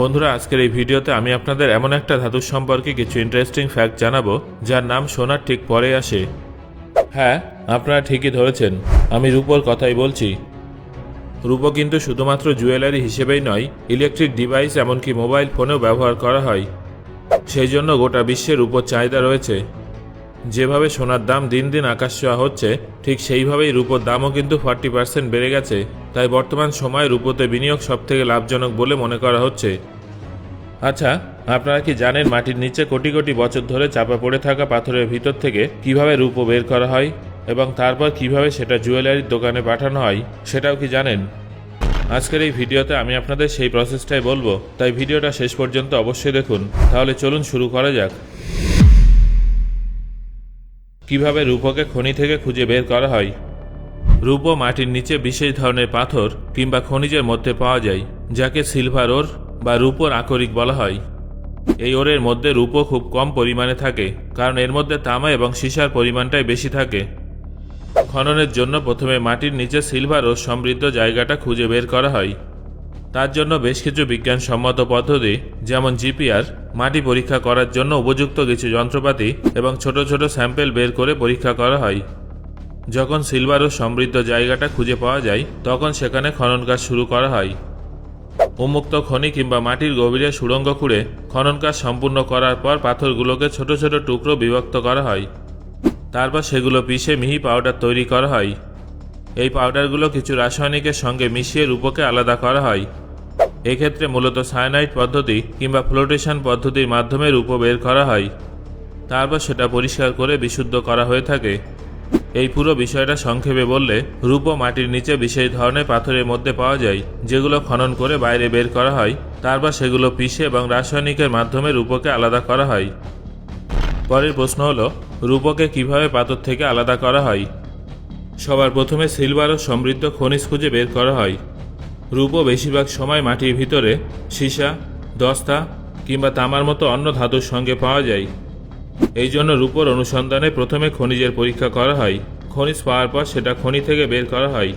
বন্ধুরা, আজকের এই ভিডিওতে আমি আপনাদের এমন একটা ধাতুর সম্পর্কে কিছু ইন্টারেস্টিং ফ্যাক্ট জানাব, যার নাম সোনার ঠিক পরে আসে। হ্যাঁ আপনারা ঠিকই ধরেছেন, আমি রূপোর কথাই বলছি। রূপো কিন্তু শুধুমাত্র জুয়েলারি হিসেবেই নয় ইলেকট্রিক ডিভাইস এমনকি মোবাইল ফোনেও ব্যবহার করা হয়। সেই জন্য গোটা বিশ্বের রূপোর চাহিদা রয়েছে। যেভাবে সোনার দাম দিন দিন আকাশ ছোঁয়া হচ্ছে, ঠিক সেইভাবেই রূপোর দামও কিন্তু ফর্টি পার্সেন্ট বেড়ে গেছে। তাই বর্তমান সময়ে রূপোতে বিনিয়োগ সবথেকে লাভজনক বলে মনে করা হচ্ছে। আচ্ছা আপনারা কি জানেন মাটির নিচে কোটি কোটি বছর ধরে চাপা পড়ে থাকা পাথরের ভিতর থেকে কীভাবে রূপো বের করা হয় এবং তারপর কীভাবে সেটা জুয়েলারির দোকানে পাঠানো হয়, সেটাও কি জানেন? আজকের এই ভিডিওতে আমি আপনাদের সেই প্রসেসটাই বলব, তাই ভিডিওটা শেষ পর্যন্ত অবশ্যই দেখুন। তাহলে চলুন শুরু করা যাক। কীভাবে রূপকে খনি থেকে খুঁজে বের করা হয় রূপো মাটির নিচে বিশেষ ধরনের পাথর কিংবা খনিজের মধ্যে পাওয়া যায়, যাকে সিলভার ওর বা রূপোর আকরিক বলা হয়। এই ওরের মধ্যে রূপো খুব কম পরিমাণে থাকে, কারণ এর মধ্যে তামা এবং সীসার পরিমাণটাই বেশি থাকে। খননের জন্য প্রথমে মাটির নিচে সিলভার ও সমৃদ্ধ জায়গাটা খুঁজে বের করা হয়। তার জন্য বেশ কিছু বিজ্ঞানসম্মত পদ্ধতি, যেমন জিপিআর, মাটি পরীক্ষা করার জন্য উপযুক্ত কিছু যন্ত্রপাতি এবং ছোট ছোট স্যাম্পেল বের করে পরীক্ষা করা হয়। যখন সিলভার ও সমৃদ্ধ জায়গাটা খুঁজে পাওয়া যায়, তখন সেখানে খনন কাজ শুরু করা হয়। উন্মুক্ত খনি কিংবা মাটির গভীরে সুড়ঙ্গ খুঁড়ে খনন কাজ সম্পূর্ণ করার পর পাথরগুলোকে ছোট ছোট টুকরো বিভক্ত করা হয়। তারপর সেগুলো পিষে মিহি পাউডার তৈরি করা হয়। এই পাউডারগুলো কিছু রাসায়নিকের সঙ্গে মিশিয়ে রূপকে আলাদা করা হয়। এক্ষেত্রে মূলত সায়ানাইড পদ্ধতি কিংবা ফ্লোটেশন পদ্ধতির মাধ্যমে রূপ বের করা হয়। তারপর সেটা পরিষ্কার করে বিশুদ্ধ করা হয়ে থাকে। এই পুরো বিষয়টা সংক্ষেপে বললে, রূপ মাটির নিচে বিশেষ ধরনের পাথরের মধ্যে পাওয়া যায়, যেগুলো খনন করে বাইরে বের করা হয়, তারপর সেগুলো পিষে এবং রাসায়নিকের মাধ্যমে রূপকে আলাদা করা হয়। পরের প্রশ্ন হলো, রূপকে কীভাবে পাথর থেকে আলাদা করা হয়? সবার প্রথমে সিলভার ও সমৃদ্ধ খনিজ খুঁজে বের করা হয়। রূপও বেশিরভাগ সময় মাটির ভিতরে সীসা, দস্তা কিংবা তামার মতো অন্য ধাতুর সঙ্গে পাওয়া যায়। এই জন্য রূপোর অনুসন্ধানে প্রথমে খনিজের পরীক্ষা করা হয়। খনিজ পাওয়ার পর সেটা খনি থেকে বের করা হয়।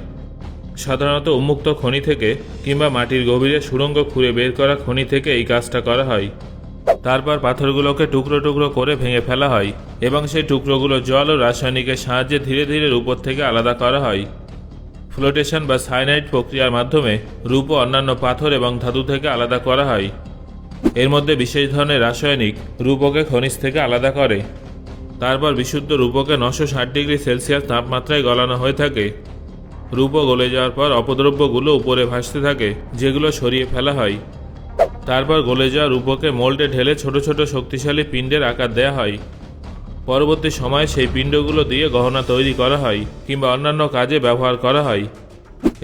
সাধারণত উন্মুক্ত খনি থেকে কিংবা মাটির গভীরে সুড়ঙ্গ খুঁড়ে বের করা খনি থেকে এই কাজটা করা হয়। তারপর পাথরগুলোকে টুকরো টুকরো করে ভেঙে ফেলা হয় এবং সেই টুকরোগুলো জল ও রাসায়নিকের সাহায্যে ধীরে ধীরে উপর থেকে আলাদা করা হয়। ফ্লোটেশন বা সাইনাইড প্রক্রিয়ার মাধ্যমে রূপ অন্যান্য পাথর এবং ধাতু থেকে আলাদা করা হয়। এর মধ্যে বিশেষ ধরনের রাসায়নিক রূপকে খনিজ থেকে আলাদা করে। তারপর বিশুদ্ধ রূপকে নশো ষাট ডিগ্রি সেলসিয়াস তাপমাত্রায় গলানো হয়ে থাকে। রূপ গলে যাওয়ার পর অপদ্রব্যগুলো উপরে ভাসতে থাকে, যেগুলো সরিয়ে ফেলা হয়। তারপর গলে যাওয়া রূপকে মোল্ডে ঢেলে ছোট ছোট শক্তিশালী পিণ্ডের আকার দেয়া হয়। পরবর্তী সময়ে সেই পিণ্ডগুলো দিয়ে গহনা তৈরি করা হয় কিংবা অন্যান্য কাজে ব্যবহার করা হয়।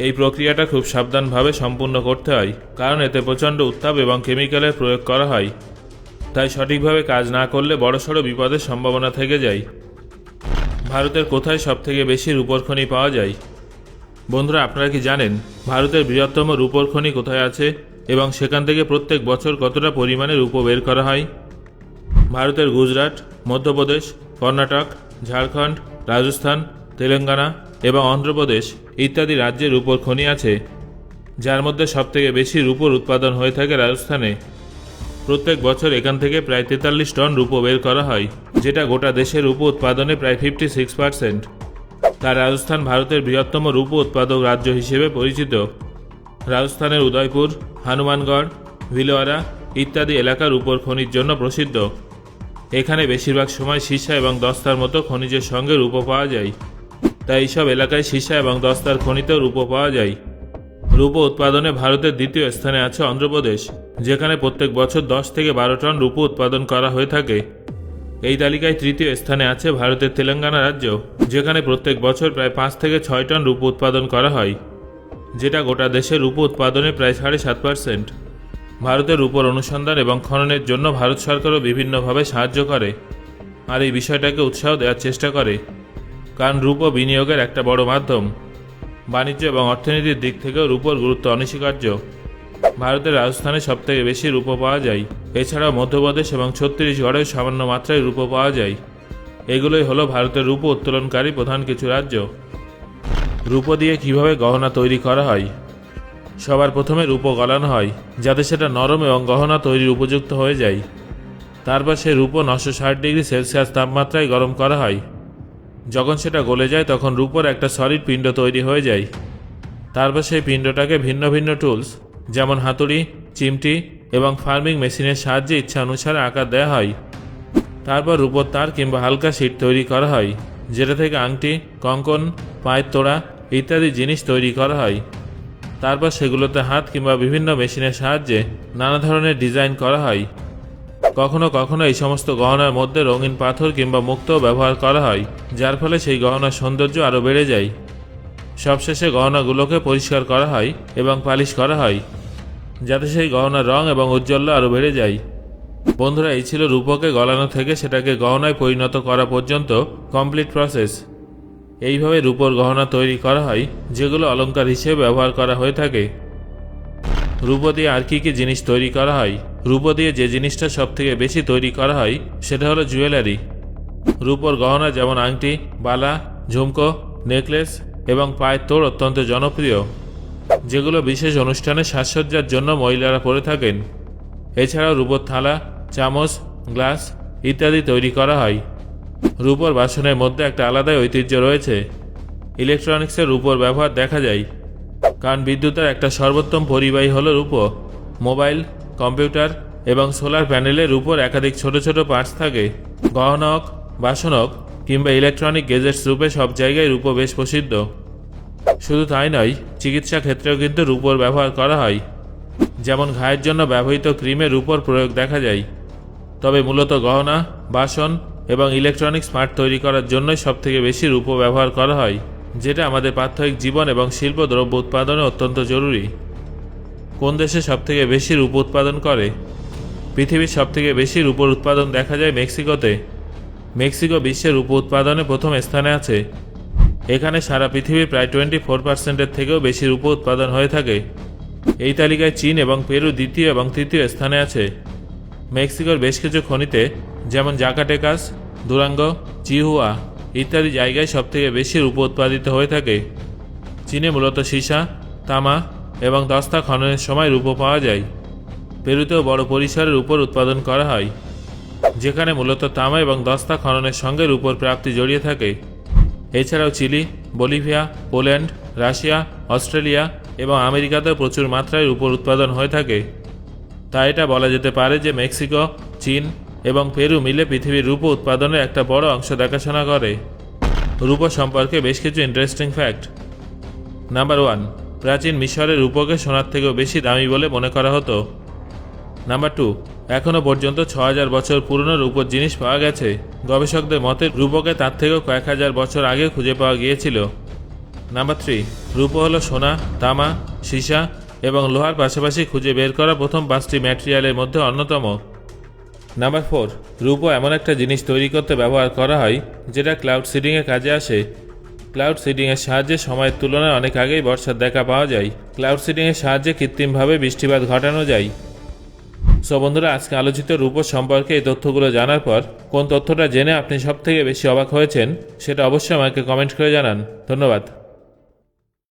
এই প্রক্রিয়াটা খুব সাবধানভাবে সম্পূর্ণ করতে হয়, কারণ এতে প্রচণ্ড উত্তাপ এবং কেমিক্যালের প্রয়োগ করা হয়। তাই সঠিকভাবে কাজ না করলে বড়সড় বিপদের সম্ভাবনা থেকে যায়। ভারতের কোথায় সবথেকে বেশি রূপর খনি পাওয়া যায়? বন্ধুরা, আপনারা কি জানেন, ভারতের বৃহত্তম রূপর খনি কোথায় আছে এবং সেখান থেকে প্রত্যেক বছর কতটা পরিমাণে রূপ বের করা হয়? ভারতের গুজরাট, মধ্যপ্রদেশ, কর্ণাটক, ঝাড়খণ্ড, রাজস্থান, তেলেঙ্গানা এবং অন্ধ্রপ্রদেশ। ইত্যাদি রাজ্যের রূপর খনি আছে, যার মধ্যে সবথেকে বেশি রূপর উৎপাদন হয়ে থাকে রাজস্থানে। প্রত্যেক বছর এখান থেকে প্রায় তেতাল্লিশ টন রূপো বের করা হয়, যেটা গোটা দেশের রূপ উৎপাদনে প্রায় ফিফটি সিক্স পার্সেন্ট। তার রাজস্থান ভারতের বৃহত্তম রূপ উৎপাদক রাজ্য হিসেবে পরিচিত। রাজস্থানের উদয়পুর, হনুমানগড় ভিলোয়ারা ইত্যাদি এলাকার উপর খনির জন্য প্রসিদ্ধ। এখানে বেশিরভাগ সময় সীসা এবং দস্তার মতো খনিজের সঙ্গে রূপ পাওয়া যায়। তাই এইসব এলাকায় সীসা এবং দস্তার খনিতেও রূপ পাওয়া যায়। রূপ উৎপাদনে ভারতের দ্বিতীয় স্থানে আছে অন্ধ্রপ্রদেশ, যেখানে প্রত্যেক বছর দশ থেকে বারো টন রূপ উৎপাদন করা হয়ে থাকে। এই তালিকায় তৃতীয় স্থানে আছে ভারতের তেলেঙ্গানা রাজ্য, যেখানে প্রত্যেক বছর প্রায় পাঁচ থেকে ছয় টন রূপ উৎপাদন করা হয়, যেটা গোটা দেশের রূপ উৎপাদনে প্রায় সাড়ে সাত পার্সেন্ট। ভারতের উপর অনুসন্ধান এবং খননের জন্য ভারত সরকারও বিভিন্নভাবে সাহায্য করে, আর এই বিষয়টাকে উৎসাহ দেওয়ার চেষ্টা করে। কারণ রূপ বিনিয়োগের একটা বড় মাধ্যম। বাণিজ্য এবং অর্থনীতির দিক থেকেও রূপর গুরুত্ব অনস্বীকার্য। ভারতের রাজস্থানে সবথেকে বেশি রূপ পাওয়া যায়। এছাড়াও মধ্যপ্রদেশ এবং ছত্তিশগড়েও সামান্য মাত্রায় রূপ পাওয়া যায়। এগুলোই হলো ভারতের রূপ উত্তোলনকারী প্রধান কিছু রাজ্য। রূপো দিয়ে কীভাবে গহনা তৈরি করা হয়? সবার প্রথমে রূপো গলানো হয়, যাতে সেটা নরম এবং গহনা তৈরির উপযুক্ত হয়ে যায়। তারপর সেই রূপো নশো ষাট ডিগ্রি সেলসিয়াস তাপমাত্রায় গরম করা হয়। যখন সেটা গলে যায়, তখন রূপোর একটা সলিড পিণ্ড তৈরি হয়ে যায়। তারপর সেই পিণ্ডটাকে ভিন্ন ভিন্ন টুলস যেমন হাতুড়ি, চিমটি এবং ফার্মিং মেশিনের সাহায্যে ইচ্ছা অনুসারে আকার দেওয়া হয়। তারপর রূপোর তার কিংবা হালকা শীট তৈরি করা হয়, যেটা থেকে আংটি, কঙ্কন, পায়ের তোড়া ইত্যাদি জিনিস তৈরি করা হয়। তারপর সেগুলোতে হাত কিংবা বিভিন্ন মেশিনের সাহায্যে নানা ধরনের ডিজাইন করা হয়। কখনো কখনো এই সমস্ত গহনার মধ্যে রঙিন পাথর কিংবা মুক্তও ব্যবহার করা হয়, যার ফলে সেই গহনার সৌন্দর্য আরও বেড়ে যায়। সবশেষে গহনাগুলোকে পরিষ্কার করা হয় এবং পালিশ করা হয়, যাতে সেই গহনার রং এবং ঔজ্জ্বল্য আরও বেড়ে যায়। বন্ধুরা, এই ছিল রূপকে গলানো থেকে সেটাকে গহনায় পরিণত করা পর্যন্ত কমপ্লিট প্রসেস। এইভাবে রূপোর গহনা তৈরি করা হয়, যেগুলো অলংকার হিসেবে ব্যবহার করা হয়ে থাকে। রূপো দিয়ে আর কি কি জিনিস তৈরি করা হয়? রূপো দিয়ে যে জিনিসটা সব থেকে বেশি তৈরি করা হয়, সেটা হলো জুয়েলারি। রূপোর গহনা যেমন আংটি, বালা, ঝুমকো, নেকলেস এবং পায়ের তোড় অত্যন্ত জনপ্রিয়, যেগুলো বিশেষ অনুষ্ঠানে সাজসজ্জার জন্য মহিলারা পরে থাকেন। এছাড়াও রূপোর থালা, চামচ, গ্লাস ইত্যাদি তৈরি করা হয়। রূপোর বাসনের মধ্যে একটা আলাদাই ঐতিহ্য রয়েছে। ইলেকট্রনিক্সের রূপোর ব্যবহার দেখা যায়। কারণ বিদ্যুতের একটা সর্বোত্তম পরিবাহী হলো রূপো। মোবাইল কম্পিউটার এবং সোলার প্যানেলের উপর একাধিক ছোট ছোট পার্টস থাকে। গহনক, বাসনক কিংবা ইলেকট্রনিক গেজেটস রূপে সব জায়গায় রূপো বেশ প্রসিদ্ধ। শুধু তাই নয়, চিকিৎসা ক্ষেত্রেও কিন্তু রূপোর ব্যবহার করা হয়। যেমন ঘায়ের জন্য ব্যবহৃত ক্রিমের উপর প্রয়োগ দেখা যায়। তবে মূলত গহনা, বাসন এবং ইলেকট্রনিক্স পার্ট তৈরি করার জন্যই সবথেকে বেশি রূপো ব্যবহার করা হয়, যেটা আমাদের প্রাত্যহিক জীবন এবং শিল্প দ্রব্য উৎপাদনে অত্যন্ত জরুরি। কোন দেশে সবথেকে বেশি রূপ উৎপাদন করে? পৃথিবীর সবথেকে বেশি রূপোর উৎপাদন দেখা যায় মেক্সিকোতে। মেক্সিকো বিশ্বের রূপ উৎপাদনে প্রথম স্থানে আছে। এখানে সারা পৃথিবীর প্রায় টোয়েন্টি ফোর পার্সেন্টের থেকেও বেশি রূপ উৎপাদন হয়ে থাকে। এই তালিকায় চীন এবং পেরু দ্বিতীয় এবং তৃতীয় স্থানে আছে। মেক্সিকোর বেশ কিছু খনিতে, যেমন জাকাটেকাস, দুরাঙ্গ, চিহুয়া ইত্যাদি জায়গায় সবথেকে বেশি রূপ উৎপাদিত হয়ে থাকে। চীনে মূলত সীসা, তামা এবং দস্তা খননের সময় রূপো পাওয়া যায়। পেরুতেও বড় পরিসরের উপর উৎপাদন করা হয়, যেখানে মূলত তামা এবং দস্তা খননের সঙ্গে রূপোর প্রাপ্তি জড়িয়ে থাকে। এছাড়াও Chile, Bolivia, Poland, Russia, Australia এবং আমেরিকাতেও প্রচুর মাত্রায় রূপোর উৎপাদন হয়ে থাকে। তাই এটা বলা যেতে পারে যে মেক্সিকো, চীন এবং পেরু মিলে পৃথিবীর রূপো উৎপাদনের একটা বড় অংশ দেখাশোনা করে। রূপো সম্পর্কে বেশ কিছু ইন্টারেস্টিং ফ্যাক্ট নাম্বার ওয়ান প্রাচীন মিশরের রূপকে সোনার থেকেও বেশি দামি বলে মনে করা হতো। নাম্বার টু এখনও পর্যন্ত ছ হাজার বছর পুরনো রূপোর জিনিস পাওয়া গেছে। গবেষকদের মতে, রূপকে তার থেকেও কয়েক হাজার বছর আগে খুঁজে পাওয়া গিয়েছিল। নাম্বার থ্রি, রূপো হলো সোনা, তামা, সীসা এবং লোহার পাশাপাশি খুঁজে বের করা প্রথম পাঁচটি ম্যাটেরিয়ালের মধ্যে অন্যতম। নাম্বার ফোর রূপো এমন একটা জিনিস তৈরি করতে ব্যবহার করা হয়, যেটা ক্লাউড সিডিংয়ে কাজে আসে। ক্লাউড সিডিংয়ের সাহায্যে সময়ের তুলনায় অনেক আগেই বর্ষার দেখা পাওয়া যায়। ক্লাউড সিডিংয়ের সাহায্যে কৃত্রিমভাবে বৃষ্টিপাত ঘটানো যায়। সো বন্ধুরা, আজকে আলোচিত রূপোর সম্পর্কে এই তথ্যগুলো জানার পর কোন তথ্যটা জেনে আপনি সবথেকে বেশি অবাক হয়েছেন, সেটা অবশ্যই আমাকে কমেন্ট করে জানান। ধন্যবাদ।